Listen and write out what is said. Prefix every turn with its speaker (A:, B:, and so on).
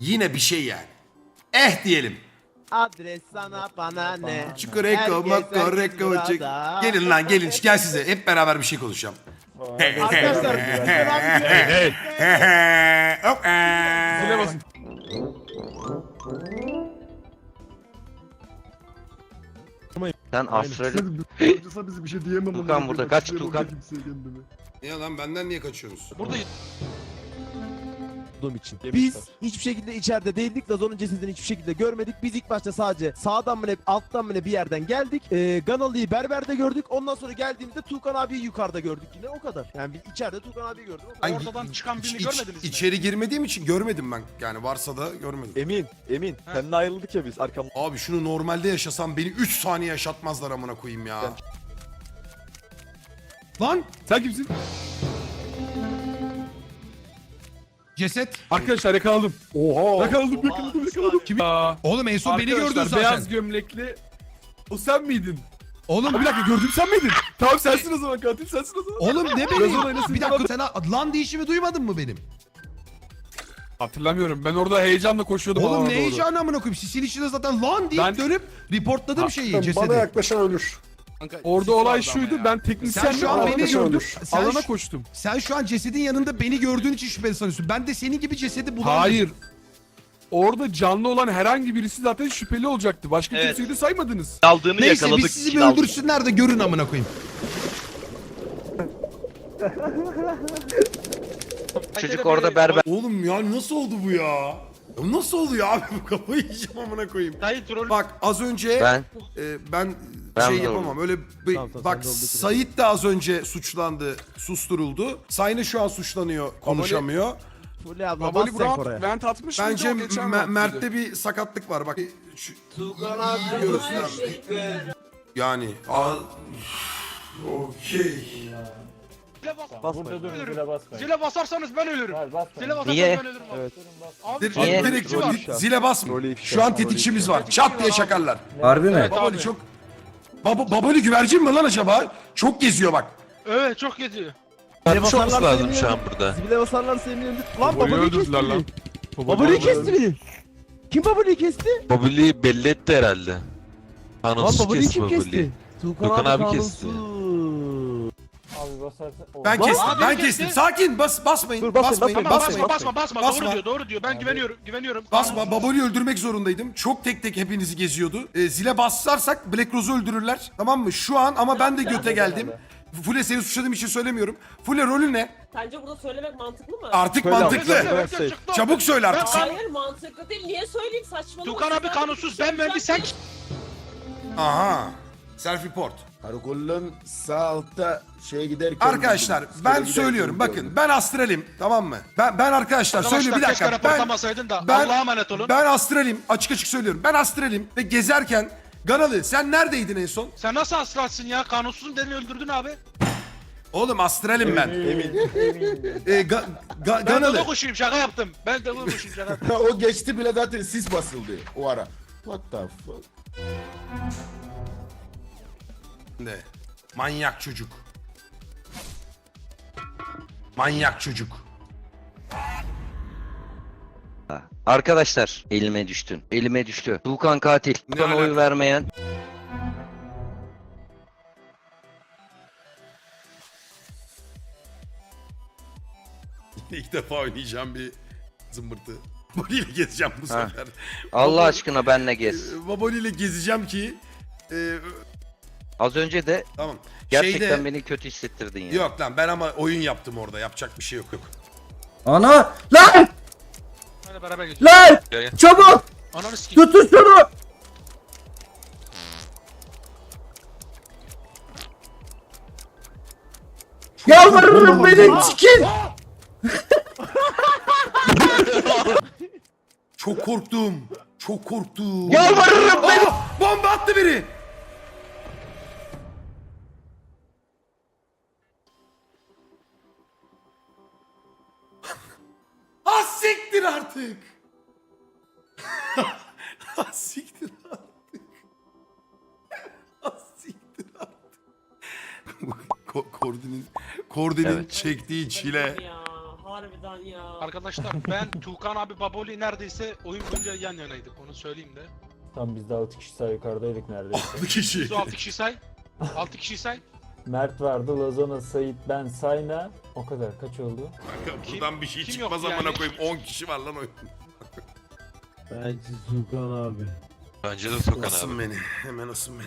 A: Yine bir şey yani. Eh diyelim.
B: Adres sana bana ne?
A: Çikoreko,
B: Herkes herkes
A: reko, çik.
B: burada.
A: Gelin lan gelin gel size. Hep beraber bir şey.
B: Arkadaşlar
A: Hop.
C: Zile basın.
D: Sen Astral'i
C: Hocasa bir şey diyemem.
D: Tuğkan
C: amına
D: burada, kaç Tuğkan?
A: Ya lan benden niye kaçıyorsunuz?
E: Burada
B: olduğum için. Biz hiçbir şekilde içeride değildik. Lazon'un cesedini hiçbir şekilde görmedik. Biz ilk başta sadece sağdan mı ne alttan mı ne bir yerden geldik. Ee, Ganalı'yı berberde gördük. Ondan sonra geldiğimizde Tuğkan abiyi yukarıda gördük yine o kadar. Yani biz içeride Tuğkan abiyi gördük. O kadar.
A: Ben
E: Ortadan çıkan birini
A: iç-
E: görmediniz mi?
A: İçeri girmediğim için görmedim ben. Yani varsa da görmedim.
F: Emin, Emin. Seninle ayrıldık ya biz arkam.
A: Abi şunu normalde yaşasam beni 3 saniye yaşatmazlar amına koyayım ya. Lan
C: Sen kimsin?
G: Ceset.
C: Arkadaşlar yakaladım.
F: Oha.
C: Yakaladım, yakaladım, yakaladım. Kim? Aa,
G: Oğlum en son beni gördün
C: arkadaşlar,
G: zaten.
C: Beyaz gömlekli. O sen miydin?
G: Oğlum
C: bir dakika gördüm sen miydin? Tamam sensin o zaman katil sensin o zaman.
G: Oğlum ne
C: Biraz
G: beni?
C: oynasın
G: Bir dakika sen lan değişimi duymadın mı benim?
C: Hatırlamıyorum. Ben orada heyecanla koşuyordum.
G: Oğlum ne
C: doğru.
G: heyecanı amına koyayım. Sisin içinde zaten lan deyip
C: Ben-
G: dönüp reportladım şeyi cesedi.
H: yaklaşan ölür.
C: Orada olay şuydu. Ben teknisyenle
G: Sen şu an beni
C: gördüm.
G: gördün. Sen,
C: Alana
G: şu-
C: koştum.
G: sen şu an cesedin yanında beni gördüğün için şüpheli sanıyorsun. Ben de senin gibi cesedi bulan
C: Hayır. Orada canlı olan herhangi birisi zaten şüpheli olacaktı. Başka
I: Evet.
C: kimseyi de saymadınız.
I: Aldığını
G: Neyse
I: yakaladık.
G: biz sizi bir
I: aldık.
G: öldürsünler de görün amına koyayım.
D: çocuk orada berber
A: oğlum ya nasıl oldu bu ya? Ya Nasıl oldu ya abi bu kafayı yiyeceğim amına koyayım.
E: Dayı troll.
A: Bak az önce
D: ben
A: e, ben,
D: Ben
A: şey
D: de
A: yapamam. Öyle bir-
B: Tamam, tamam,
A: bak
B: sen de olduğu için.
A: Sait de az önce suçlandı, susturuldu. Sayne şu an suçlanıyor, konuşamıyor.
B: Fulya abla bas
C: Babali Burak
B: oraya.
C: vent atmış mıydı
A: Bence
C: o geçen
A: Me-? Mert'te bir sakatlık var bak. Şu, göster. Yani a- okey.
E: Zile bas. Zile basarsanız ben ölürüm. Zile basarsanız
D: Niye?
E: ben ölürüm. abi.
F: Evet.
E: Abi
A: Direkt,
D: Niye?
A: direkt
F: Rolü
A: di-
F: ifşa.
A: zile basma.
F: Rolü ifşa.
A: Şu an tetikçimiz var. Çat diye çakarlar.
J: Harbi mi?
E: Evet
A: Baboli
E: abi.
A: çok... Baba, baboli güvercin mi lan acaba? Çok geziyor bak.
E: Evet çok geziyor.
I: Yapmış olması lazım şu an burada.
B: Zile basarlarsa eminim. Lan Babali'yi kesti
C: öldürdüler
B: beni.
C: lan.
B: Babali'yi kesti beni. Kim Babali'yi kesti?
I: Mobilyayı belli etti herhalde. Kanunsuz kesti
B: kim kesti?
I: mobilyayı.
B: Tuğkan,
I: Tuğkan
B: abi,
I: abi kesti.
B: Kanunsuz.
A: Ben
B: Bas-
A: kestim,
E: Abi
A: ben
E: kesti.
A: kestim. Sakin, bas basmayın.
F: Dur, basmayın,
A: basmayın,
E: Tamam
A: basmayın.
E: basma basma basma.
A: Basma.
E: Doğru diyor doğru diyor. Ben güveniyorum güveniyorum.
A: Basma, Baboli öldürmek zorundaydım. Çok tek tek hepinizi geziyordu. Ee, zile bassarsak Black Rose'u öldürürler. Tamam mı? Şu an ama ben de göte geldim. Fule seni suçladığım için söylemiyorum. Fule rolü ne?
K: Sence burada söylemek mantıklı mı?
A: Artık
F: Söyle abi,
A: mantıklı.
F: söyle.
E: Çıktı.
A: Çabuk söyle artık.
K: Hayır mantıklı değil. Niye söyleyeyim saçmalama.
E: Tukan abi kanunsuz ben mühendis sen
A: Aha. Self report.
H: Karakolun sağ altta şeye giderken...
A: Arkadaşlar ben söylüyorum bakın ben astralim tamam mı? Ben ben arkadaşlar söylüyorum bir
E: Keşke
A: dakika. Ben,
E: raporlamasaydın da
A: ben-
E: Allah'a emanet olun.
A: ben astralim açık açık söylüyorum. Ben astralim ve gezerken Ganalı sen neredeydin en son?
E: Sen nasıl aslatsın ya? Kanunsuzun beni öldürdün abi.
A: Oğlum astralim ben.
F: Emin.
A: Ee, ga, ga,
E: Ben
A: Ganalı.
E: de kuşuyum şaka yaptım. Ben de kuşuyum şaka yaptım.
H: o geçti bile zaten sis basıldı o ara. What the fuck?
A: Ne? Manyak çocuk. Manyak çocuk.
D: arkadaşlar elime düştün. Elime düştü. Tuğkan katil.
A: Ne
D: oy
A: alaka?
D: vermeyen
A: İlk defa oynayacağım bir zımbırtı. Baboli ile gezeceğim bu
D: Ha.
A: sefer.
D: Allah aşkına benle gez.
A: Baboli ile gezeceğim ki e,
D: Az önce de
A: tamam.
D: gerçekten
A: Şeyde,
D: beni kötü hissettirdin ya.
A: Yok lan ben ama oyun yaptım orada. Yapacak bir şey yok yok.
J: Ana! Lan!
E: Hadi beraber geçelim.
J: Lan!
I: Gel, gel.
J: Çabuk!
E: Ananı sikeyim.
J: Tutun şunu! Yalvarırım beni sikin!
A: Çok korktum. Çok korktum.
J: Yalvarırım beni!
A: Aa, bomba attı biri. Siktir artık. ha siktir artık. Ha siktir artık. Ko- Kordinin, Kordinin
D: Evet.
A: çektiği çile.
K: Ya harbiden ya.
E: Arkadaşlar ben Tuğkan abi Baboli neredeyse oyun boyunca yan yanaydık onu söyleyeyim de.
L: Tam biz de 6 kişi sağ yukarıdaydık neredeyse.
A: Bu kişi.
E: O 6 kişi say. 6 kişi say.
L: Mert vardı, Lazona, Sait, ben, Sayna. O kadar. Kaç oldu?
A: Buradan bir şey
E: kim
A: çıkmaz
E: yok
A: amına
E: yani?
A: koyayım. 10 kişi var lan oyun.
B: Bence Tuğkan abi.
I: Bence de Tukan abi.
A: Asın beni. Hemen asın beni.